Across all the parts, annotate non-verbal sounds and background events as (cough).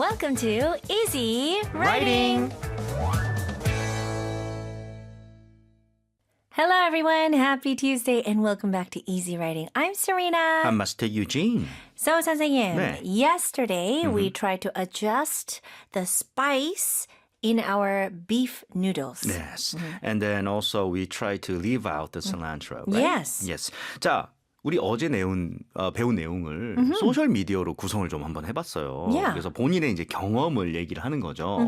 Welcome to Easy Writing. Hello, everyone. Happy Tuesday, and welcome back to Easy Writing. I'm Serena. I'm Master Eugene. so, 선생님, 네. yesterday we tried to adjust the spice in our beef noodles. Yes. And then also we try to leave out the cilantro. Right? Yes. Yes. 자, 우리 어제 내용 어, 배운 내용을 소셜 미디어로 구성을 좀 한번 해봤어요. Yeah. 그래서 본인의 이제 경험을 얘기를 하는 거죠.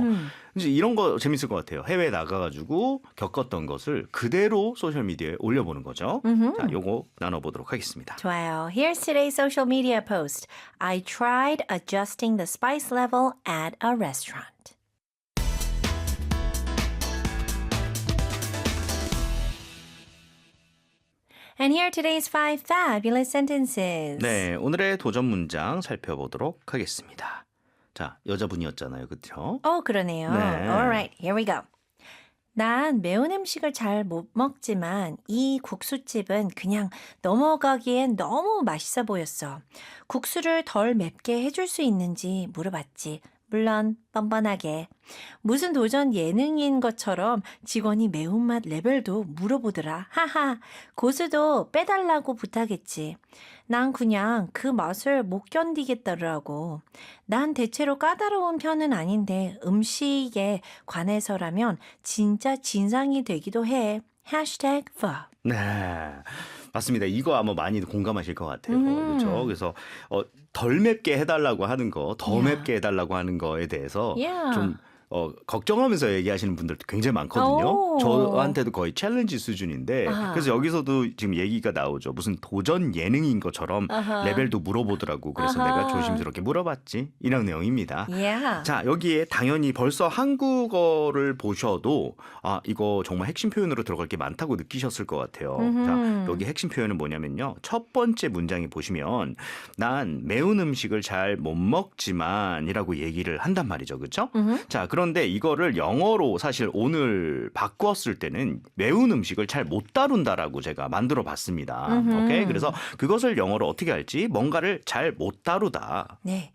이제 이런 거 재밌을 것 같아요. 해외 나가가지고 겪었던 것을 그대로 소셜 미디어에 올려보는 거죠. 자, 요거 나눠보도록 하겠습니다. 좋아요. Here's today's social media post. I tried adjusting the spice level at a restaurant. And here are today's five fabulous sentences. 네, 오늘의 도전 문장 살펴보도록 하겠습니다. 자, 여자분이었잖아요, 그렇죠? 어, 그러네요. 네. Alright, here we go. 난 매운 음식을 잘 못 먹지만 이 국수집은 그냥 넘어가기엔 너무 맛있어 보였어. 국수를 덜 맵게 해줄 수 있는지 물어봤지. 물론 뻔뻔하게. 무슨 도전 예능인 것처럼 직원이 매운맛 레벨도 물어보더라. 하하. 고수도 빼달라고 부탁했지. 난 그냥 그 맛을 못 견디겠더라고. 난 대체로 까다로운 편은 아닌데 음식에 관해서라면 진짜 진상이 되기도 해. 해시태그. 네. 맞습니다. 이거 아마 많이 공감하실 것 같아요. 음. 그렇죠? 그래서 어, 덜 맵게 해달라고 하는 거, 더. 맵게 해달라고 하는 거에 대해서. 좀 어, 걱정하면서 얘기하시는 분들도 굉장히 많거든요. 오. 저한테도 거의 챌린지 수준인데 아하. 그래서 여기서도 지금 얘기가 나오죠. 무슨 도전 예능인 것처럼 아하. 레벨도 물어보더라고. 그래서 아하. 내가 조심스럽게 물어봤지. 이런 내용입니다. Yeah. 자, 여기에 당연히 벌써 한국어를 보셔도 아, 이거 정말 핵심 표현으로 들어갈 게 많다고 느끼셨을 것 같아요. 자, 여기 핵심 표현은 뭐냐면요. 첫 번째 문장에 보시면 난 매운 음식을 잘 못 먹지만이라고 얘기를 한단 말이죠. 그렇죠? 자, 그 런데 이거를 영어로 사실 오늘 바꿨을 때는 매운 음식을 잘 못 다룬다라고 제가 만들어 봤습니다. 오케이? 그래서 그것을 영어로 어떻게 할지 뭔가를 잘 못 다루다. 네.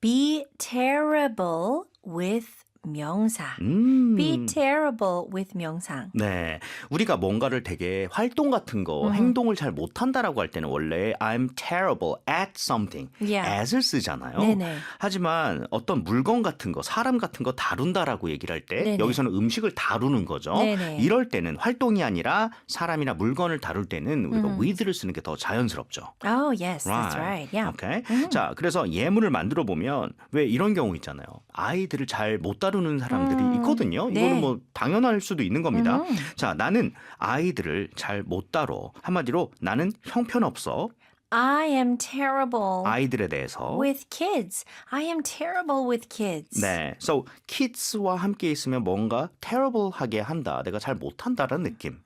Be terrible with 명사. 음. Be terrible with 명상. 네. 우리가 뭔가를 되게 활동 같은 거, 행동을 잘 못한다라고 할 때는 원래 I'm terrible at something. Yeah. at을 쓰잖아요. 네네. 하지만 어떤 물건 같은 거, 사람 같은 거 다룬다라고 얘기를 할 때. 여기서는 음식을 다루는 거죠. 네네. 이럴 때는 활동이 아니라 사람이나 물건을 다룰 때는 우리가 음. with를 쓰는 게 더 자연스럽죠. Oh, yes, that's right. Yeah. 오케이. 자, 그래서 예문을 만들어 보면 왜 이런 경우 있잖아요. 아이들을 잘 못 다루는 사람들이 음. 있거든요. 네. 이거는 뭐 당연할 수도 있는 겁니다. 음. 자, 나는 아이들을 잘 못 다뤄. 한마디로 나는 형편없어. I am terrible 아이들에 대해서. with kids. I am terrible with kids. 네. So kids와 함께 있으면 뭔가 terrible하게 한다. 내가 잘 못한다라는 느낌.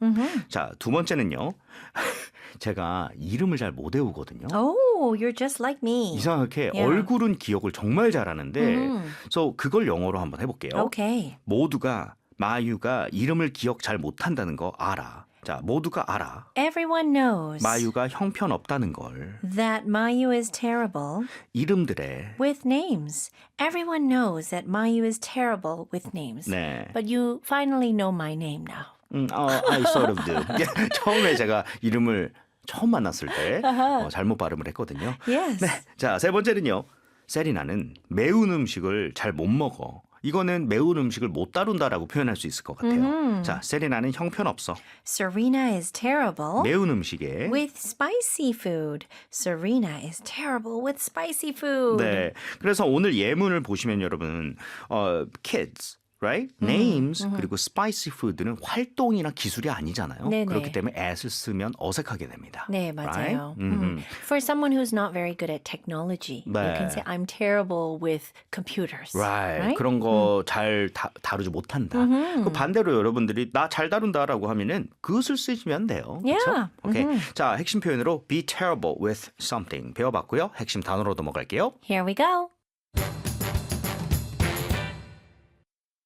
자, 두 번째는요. (laughs) 제가 이름을 잘 못 외우거든요. Oh, you're just like me. 이상하게 Yeah. 얼굴은 기억을 정말 잘하는데 음. so 그걸 영어로 한번 해볼게요. Okay. 모두가 마유가 이름을 기억 잘 못한다는 거 알아. 자, 모두가 알아. Everyone knows 마유가 형편없다는 걸. that Mayu is terrible 이름들에 with names. Everyone knows that Mayu is terrible with names. 네. But you finally know my name now. 음, 어, I sort of do. 예, 처음에 제가 이름을 처음 만났을 때 어, 잘못 발음을 했거든요. Yes. 네. 자, 세 번째는요. 세리나는 매운 음식을 잘 못 먹어. 이거는 매운 음식을 못 다룬다라고 표현할 수 있을 것 같아요. 자, 세리나는 형편없어. Serena is terrible 매운 음식에 with spicy food. Serena is terrible with spicy food. 네. 그래서 오늘 예문을 보시면 여러분 어 kids right? names 그리고 spicy food는 활동이나 기술이 아니잖아요. 네네. 그렇기 때문에 at을 쓰면 어색하게 됩니다. 네, 맞아요. Right? 음. 음. For someone who's not very good at technology, you 네. can say I'm terrible with computers. Right. right? 그런 거 잘 다루지 못한다. 그 반대로 여러분들이 나 잘 다룬다라고 하면은 그것을 쓰시면 돼요. Yeah. 그렇죠? 오케이. 자, 핵심 표현으로 be terrible with something 배워봤고요. 핵심 단어로 넘어갈게요. Here we go.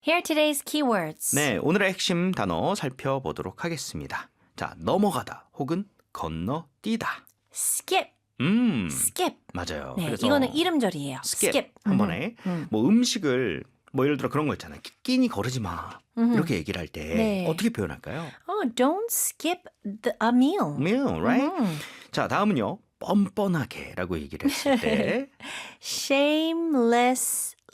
Here are today's keywords. 네, 오늘의 핵심 단어 살펴보도록 하겠습니다. 자, 넘어가다 혹은 건너뛰다. Skip. 음, skip. 맞아요. 네, 이거는 이름절이에요. skip, skip. 한. 번에 음. 뭐 음식을 뭐 예를 들어 그런 거 있잖아요. 끼니 거르지 마. 음흠. 이렇게 얘기를 할 때 네. 어떻게 표현할까요? Oh, don't skip the, a meal. meal, right? 음. 자, 다음은요. 뻔뻔하게라고 얘기를 했을 때 (laughs)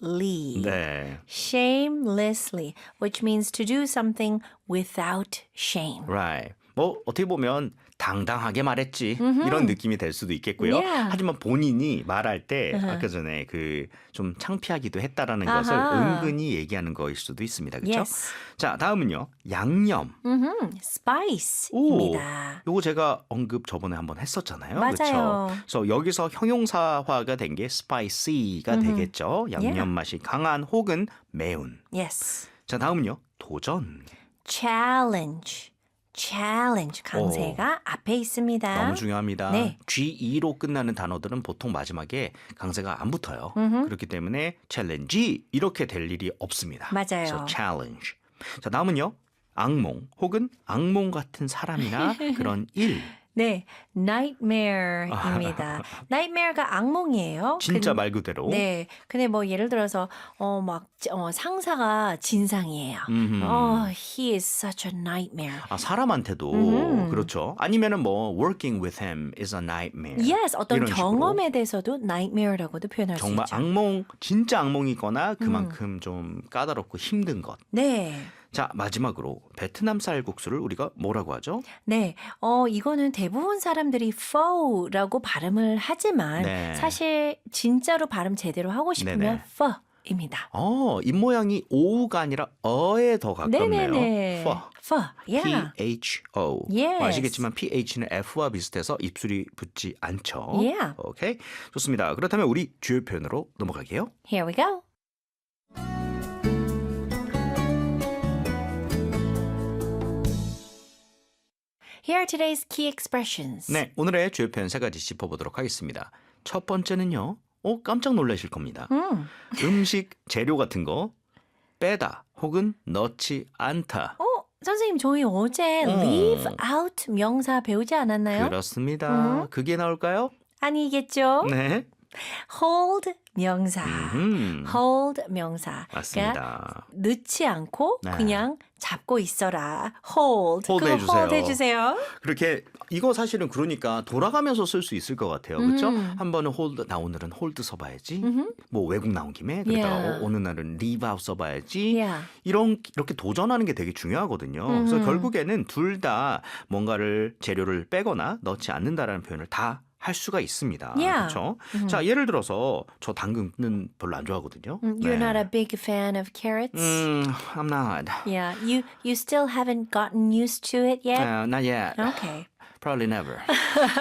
Shamelessly. 네. Shamelessly, which means to do something without shame. right. 뭐 어떻게 보면 당당하게 말했지 이런 느낌이 될 수도 있겠고요. Yeah. 하지만 본인이 말할 때 Uh-huh. 아까 전에 그 좀 창피하기도 했다라는 아하. 것을 은근히 얘기하는 거일 수도 있습니다. 그렇죠? Yes. 자, 다음은요. 양념. 음, spice입니다. 요거 제가 언급 저번에 한번 했었잖아요. 맞아요. 그렇죠? 그래서 여기서 형용사화가 된 게 spicy가 되겠죠. 양념 Yeah. 맛이 강한 혹은 매운. Yes. 자, 다음은요. 도전. challenge. Challenge 강세가 앞에 있습니다. 너무 중요합니다. 네. G2로 끝나는 단어들은 보통 마지막에 강세가 안 붙어요. 음흠. 그렇기 때문에 챌린지 이렇게 될 일이 없습니다. 맞아요. 그래서 challenge. 자, 다음은요. 악몽 혹은 악몽 같은 사람이나 (laughs) 그런 일. 네, nightmare입니다. (laughs) nightmare가 악몽이에요. 진짜 근- 말 그대로. 네, 근데 뭐 예를 들어서 어 막 어, 상사가 진상이에요. 음흠. 어, he is such a nightmare. 아, 사람한테도 음흠. 그렇죠. 아니면은 뭐 working with him is a nightmare. Yes, 어떤 이런 식으로. 경험에 대해서도 nightmare라고도 표현할 정말 수 있죠. 악몽, 진짜 악몽이거나 음. 그만큼 좀 까다롭고 힘든 것. 네. 자, 마지막으로 베트남 쌀국수를 우리가 뭐라고 하죠? 네, 어, 이거는 대부분 사람들이 pho라고 발음을 하지만 네. 사실 진짜로 발음 제대로 하고 싶으면 네네. pho입니다. 어, 입 모양이 오가 아니라 어에 더 가깝네요. 네네네. pho. pho, yeah. P-H-O. Yes. 아시겠지만 PH는 F와 비슷해서 입술이 붙지 않죠. Yeah. 오케이. 좋습니다. 그렇다면 우리 주요 표현으로 넘어갈게요. Here we go. Here are today's key expressions. 네, 오늘의 주요 표현 세 가지 짚어보도록 하겠습니다. 첫 번째는요. 어, 깜짝 놀라실 겁니다. 음. 음식, 재료 같은 거 빼다 혹은 넣지 않다. 어, 선생님 저희 어제 어. leave out 명사 배우지 않았나요? 그렇습니다. 음. 그게 나올까요? 아니겠죠? 네. hold 명사. 음, hold 명사. 그러니까 맞습니다. 넣지 않고 네. 그냥 잡고 있어라. hold. hold 그거 해주세요. hold 해주세요. 그렇게 이거 사실은 그러니까 돌아가면서 쓸 수 있을 것 같아요. 그렇죠? 음. 한 번은 홀드 나 오늘은 홀드 써봐야지. 음흠. 뭐 외국 나온 김에 그러다가 Yeah. 어, 어느 날은 리브 아웃 써봐야지. Yeah. 이런 이렇게 도전하는 게 되게 중요하거든요. 그래서 음흠. 결국에는 둘 다 뭔가를 재료를 빼거나 넣지 않는다라는 표현을 다 할 수가 있습니다. Yeah. 그렇죠? 음. 자, 예를 들어서 저 당근은 별로 안 좋아하거든요. 음, You're 네. not a big fan of carrots? 음, I'm not. Yeah, you you still haven't gotten used to it yet. Uh, not yet. Okay. Probably never.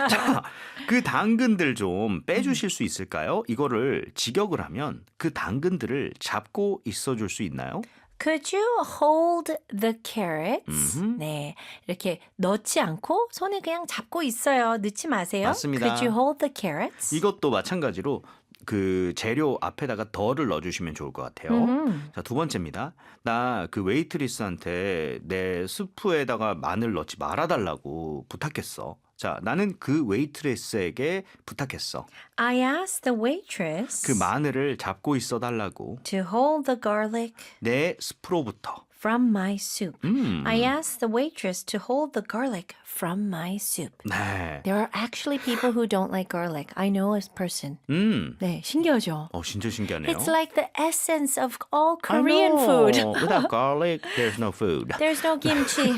자, 그 당근들 좀 빼주실 수 있을까요? 이거를 직역을 하면 그 당근들을 잡고 있어줄 수 있나요? Could you hold the carrots? 음흠. 네, 이렇게 넣지 않고 손에 그냥 잡고 있어요. 넣지 마세요. 맞습니다. Could you hold the carrots? 이것도 마찬가지로 그 재료 앞에다가 덜을 넣어주시면 좋을 것 같아요. 음. 자, 두 번째입니다. 나 그 웨이트리스한테 내 스프에다가 마늘 넣지 말아달라고 부탁했어. 자, 나는 그 웨이트리스에게 부탁했어. I asked the waitress 그 마늘을 잡고 있어 달라고. to hold the garlic 내 스프로부터. From my soup. 음. I asked the waitress to hold the garlic from my soup. 네. There are actually people who don't like garlic. I know a person. 음. 네, 신기하죠? 어, 진짜 신기하네요. It's like the essence of all I Korean know. food. Without garlic, there's no food. There's no kimchi.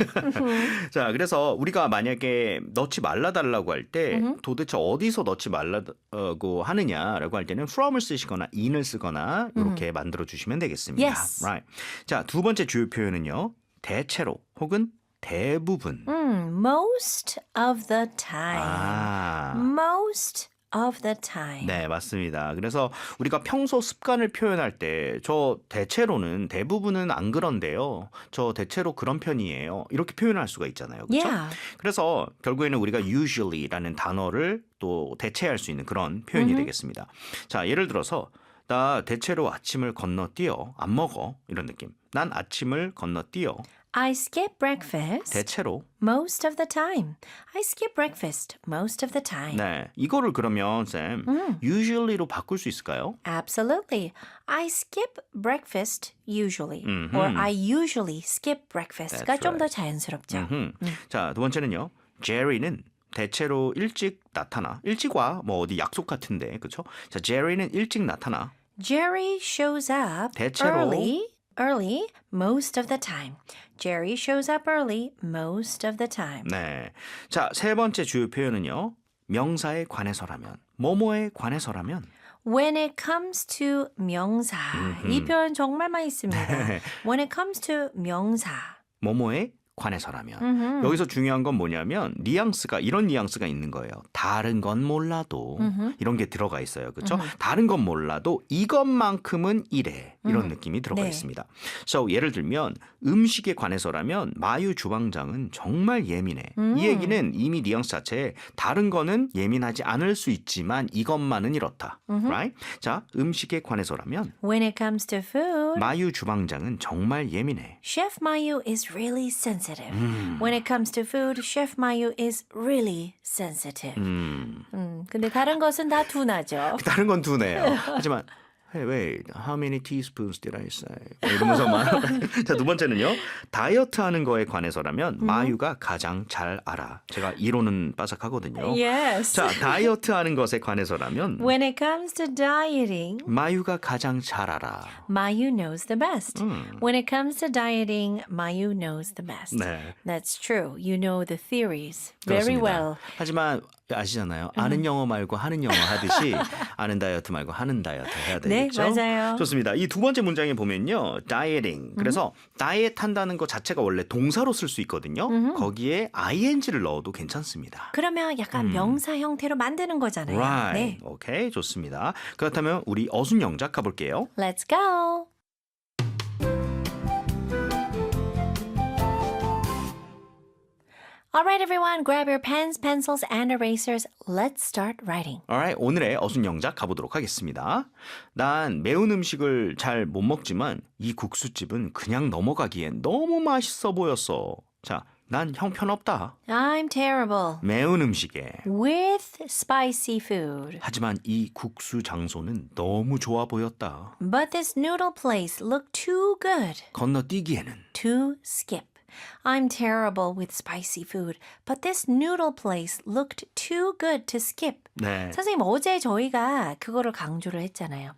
자, 그래서 우리가 만약에 넣지 말라달라고 할 때 도대체 어디서 넣지 말라고 하느냐라고 할 때는 from을 쓰시거나 in을 쓰거나 이렇게 만들어 주시면 되겠습니다. Yes. Right. 자, 두 번째 주요 표현은요. 대체로 혹은 대부분. Mm, most of the time. 아. Most of the time. 네, 맞습니다. 그래서 우리가 평소 습관을 표현할 때 저 대체로는 대부분은 안 그런데요. 저 대체로 그런 편이에요. 이렇게 표현할 수가 있잖아요. 그렇죠? Yeah. 그래서 결국에는 우리가 usually라는 단어를 또 대체할 수 있는 그런 표현이 음흠. 되겠습니다. 자, 예를 들어서 나 대체로 아침을 건너뛰어 안 먹어 이런 느낌. 난 아침을 건너뛰어. I skip breakfast 대체로 most of the time. I skip breakfast most of the time. 네, 이거를 그러면 쌤 음. usually로 바꿀 수 있을까요? Absolutely. I skip breakfast usually. 음흠. Or I usually skip breakfast가 That's 좀 더 right. 자연스럽죠. 음흠. 자, 두 번째는요. Jerry는 대체로 일찍 나타나. 일찍 와. 뭐 어디 약속 같은데. 그렇죠? 자, Jerry는 일찍 나타나. Jerry shows up 대체로 early, early most of the time. Jerry shows up early most of the time. 네. 자, 세 번째 주요 표현은요. 명사에 관해서라면, 뭐뭐에 관해서라면. When it comes to 명사. 이 표현 정말 많이 씁니다. When it comes to 명사. 뭐뭐에 관해서라면. 음흠. 여기서 중요한 건 뭐냐면 뉘앙스가 이런 뉘앙스가 있는 거예요. 다른 건 몰라도 음흠. 이런 게 들어가 있어요. 그렇죠? 음흠. 다른 건 몰라도 이것만큼은 이래. 이런 음. 느낌이 들어가 네. 있습니다. So 예를 들면 음식에 관해서라면 마유 주방장은 정말 예민해. 음. 이 얘기는 이미 뉘앙스 자체에 다른 거는 예민하지 않을 수 있지만 이것만은 이렇다. Right? 자, 음식에 관해서라면 When it comes to food, 마유 주방장은 정말 예민해. Chef Mayu is really sensitive. 음. When it comes to food, Chef Mayu is really sensitive. 음. 음, 근데 다른 것은 다 둔하죠. (laughs) 다른 건 두네요. 하지만 Hey, wait, how many teaspoons did I say? 뭐 이러면서 말. 자, 두 번째는요. 다이어트 하는 거에 관해서라면 마유가 가장 잘 알아. 제가 이론은 빠삭하거든요. Yes. 자, 다이어트 하는 것에 관해서라면 When it comes to dieting, 마유가 가장 잘 알아. Mayu knows the best. When it comes to dieting, Mayu knows the best. 네. That's true. You know the theories very 그렇습니다. well. 하지만 아시잖아요. 아는 영어 말고 하는 영어 하듯이 (laughs) 아는 다이어트 말고 하는 다이어트 해야 네, 되겠죠? 맞아요. 좋습니다. 이 두 번째 문장에 보면요. dieting. 그래서 다이어트 한다는 것 자체가 원래 동사로 쓸 수 있거든요. 거기에 ing를 넣어도 괜찮습니다. 그러면 약간 명사 형태로 만드는 거잖아요. Right. 네. 오케이, 좋습니다. 그렇다면 우리 어순 영작 가볼게요. Let's go. All right, everyone, grab your pens, pencils, and erasers. Let's start writing. Alright, 오늘의 어순 영작 가보도록 하겠습니다. 난 매운 음식을 잘 못 먹지만 이 국수집은 그냥 넘어가기엔 너무 맛있어 보였어. 자, 난 형편없다. I'm terrible 매운 음식에. with spicy food. 하지만 이 국수 장소는 너무 좋아 보였다. But this noodle place looked too good 건너뛰기에는 to skip. I'm terrible with spicy food, but this noodle place looked too good to skip. 네. 선생님 어제 저희가 그거를 강조를 했잖아요.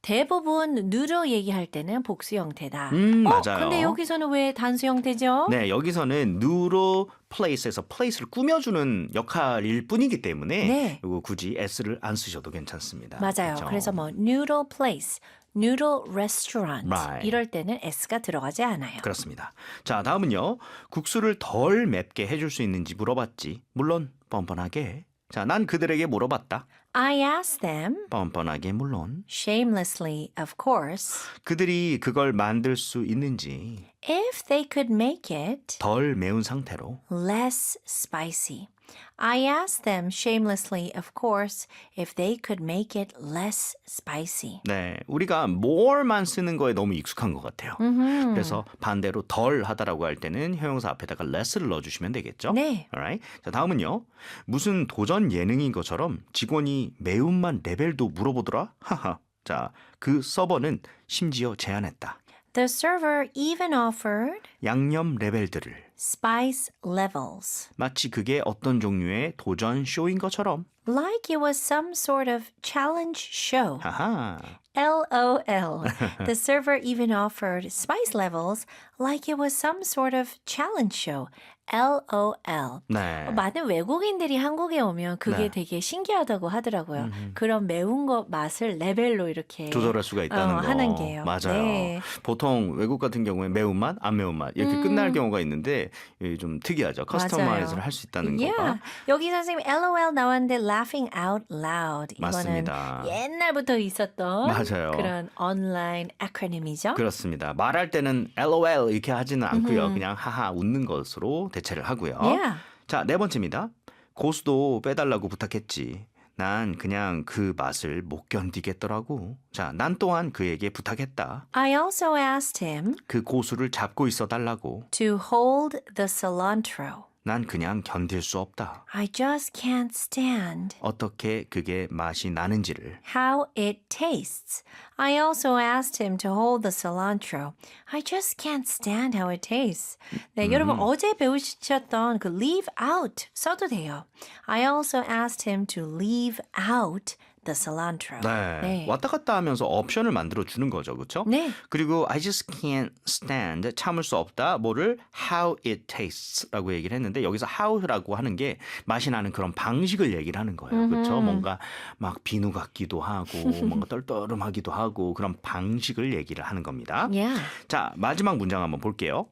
대부분 누드 얘기할 때는 복수 형태다. 음, 어, 맞아요. 근데 여기서는 왜 단수 형태죠? 네, 여기서는 누로 플레이스에서 플레이스를 꾸며주는 역할일 뿐이기 때문에 네. 이거 굳이 s를 안 쓰셔도 괜찮습니다. 맞아요. 그래서 뭐 noodle place, noodle restaurant Right. 이럴 때는 s가 들어가지 않아요. 그렇습니다. 자, 다음은요. 국수를 덜 맵게 해줄 수 있는지 물어봤지. 물론 뻔뻔하게. 자, 난 그들에게 물어봤다. I asked them 뻔뻔하게 물론 shamelessly, of course, 그들이 그걸 만들 수 있는지 if they could make it 덜 매운 상태로 less spicy. I asked them shamelessly, of course, if they could make it less spicy. 네, 우리가 more만 쓰는 거에 너무 익숙한 것 같아요. 음흠. 그래서 반대로 덜 하다라고 할 때는 형용사 앞에다가 less를 넣어주시면 되겠죠. 네. Alright. 자, 다음은요. 무슨 도전 예능인 것처럼 직원이 매운맛 레벨도 물어보더라. 하하. 자, 그 서버는 심지어 제안했다. The server even offered 양념 레벨들을 spice levels, 마치 그게 어떤 종류의 도전 쇼인 것처럼. like it was some sort of challenge show. 하하. LOL. (laughs) the server even offered spice levels like it was some sort of challenge show. LOL. 네. 많은 외국인들이 한국에 오면 그게 네. 되게 신기하다고 하더라고요. 그런 매운 거 맛을 레벨로 이렇게 조절할 수가 있다는 어, 거. 하는 게요. 맞아요. 네. 보통 외국 같은 경우에 매운맛, 안 매운맛 이렇게 음. 끝날 경우가 있는데 좀 특이하죠. 커스터마이즈를 할 수 있다는 yeah. 거가. 여기 선생님 LOL 나왔는데 laughing out loud 맞습니다. 이거는 옛날부터 있었던 맞아요. 그런 온라인 아크로님이죠. 그렇습니다. 말할 때는 LOL 이렇게 하지는 않고요. 그냥 하하 웃는 것으로 대체를 하고요. Yeah. 자, 네 번째입니다. 고수도 빼달라고 부탁했지. 난 그냥 그 맛을 못 견디겠더라고. 자, 난 또한 그에게 부탁했다. I also asked him 그 고수를 잡고 있어 달라고. to hold the cilantro. 난 그냥 견딜 수 없다. I just can't stand 어떻게 그게 맛이 나는지를. how it tastes. I also asked him to hold the cilantro. I just can't stand how it tastes. 네, 여러분 어제 배우셨던 그 leave out 써도 돼요. I also asked him to leave out the cilantro. 네. 네. 왔다 갔다 하면서 옵션을 만들어 주는 거죠. 그렇죠? 네. 그리고 I just can't stand 참을 수 없다. 뭐를 how it tastes라고 얘기를 했는데 여기서 how라고 하는 게 맛이 나는 그런 방식을 얘기를 하는 거예요. 그렇죠? 뭔가 막 비누 같기도 하고 (laughs) 뭔가 떨떠름하기도 하고 그런 방식을 얘기를 하는 겁니다. Yeah. 자, 마지막 문장 한번 볼게요.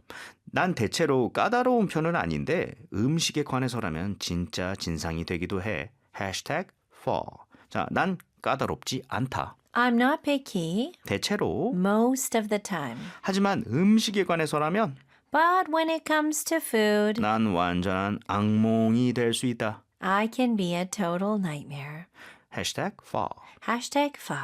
난 대체로 까다로운 편은 아닌데 음식에 관해서라면 진짜 진상이 되기도 해. 해시태그 for. 자, 난 까다롭지 않다. I'm not picky 대체로. most of the time. 하지만 음식에 관해서라면 But when it comes to food, 난 완전한 악몽이 될 수 있다. I can be a total nightmare. 해시태그 for. Hashtag pho.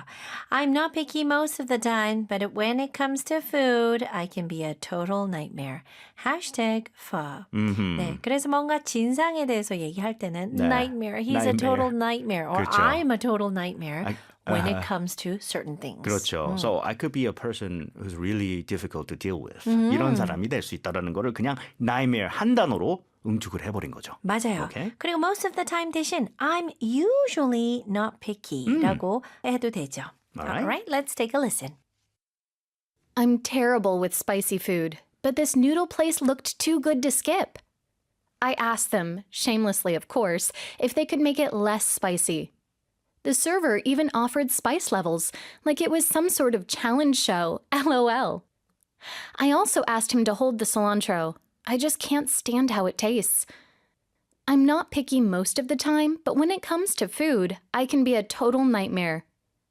I'm not picky most of the time, but when it comes to food, I can be a total nightmare. Hashtag pho. 음흠. 네, 그래서 뭔가 진상에 대해서 얘기할 때는 네. nightmare, he's a nightmare. total nightmare, or 그렇죠. I'm a total nightmare I- when it 아하. comes to certain things. 그렇죠. So I could be a person who's really difficult to deal with. 이런 사람이 될 수 있다라는 거를 그냥 nightmare 한 단어로 응축을 해버린 거죠. 맞아요. 오케이. 그리고 most of the time 대신 I'm usually not picky라고 해도 되죠. Alright. Alright, let's take a listen. I'm terrible with spicy food, but this noodle place looked too good to skip. I asked them, shamelessly of course, if they could make it less spicy. The server even offered spice levels, like it was some sort of challenge show, (laughs) lol. I also asked him to hold the cilantro. I just can't stand how it tastes. I'm not picky most of the time, but when it comes to food, I can be a total nightmare.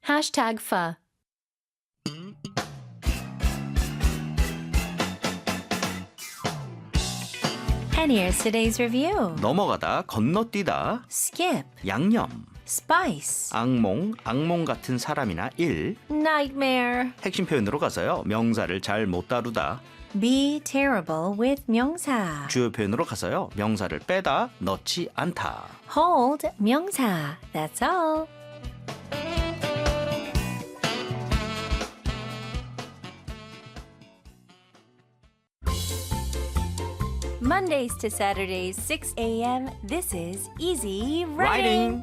Hashtag pho. And here's today's review. 넘어가다, 건너뛰다, Skip, 양념, spice, 악몽, 악몽 같은 사람이나 일. nightmare, 핵심 표현으로 가서요. 명사를 잘 못 다루다. be terrible with 명사, 주요 표현으로 가서요. 명사를 빼다, 넣지 않다. hold 명사. That's all. Mondays to Saturdays, 6 a.m. This is Easy Writing.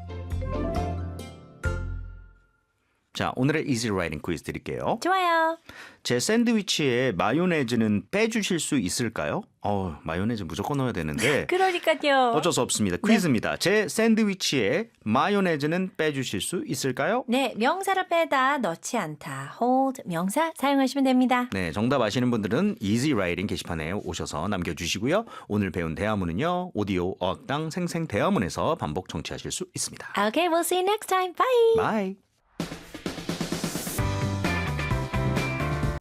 자, 오늘의 easy writing quiz 드릴게요. 좋아요. 제 샌드위치에 마요네즈는 빼주실 수 있을까요? 어, 마요네즈 무조건 넣어야 되는데 (laughs) 그러니까요. 어쩔 수 없습니다. 퀴즈입니다. 제 샌드위치에 마요네즈는 빼주실 수 있을까요? 네, 명사를 빼다 넣지 않다. hold 명사 사용하시면 됩니다. 네, 정답 아시는 분들은 easy writing 게시판에 오셔서 남겨주시고요. 오늘 배운 대화문은요. 오디오 어학당 생생 대화문에서 반복 청취하실 수 있습니다. Okay, we'll see you next time. Bye. Bye.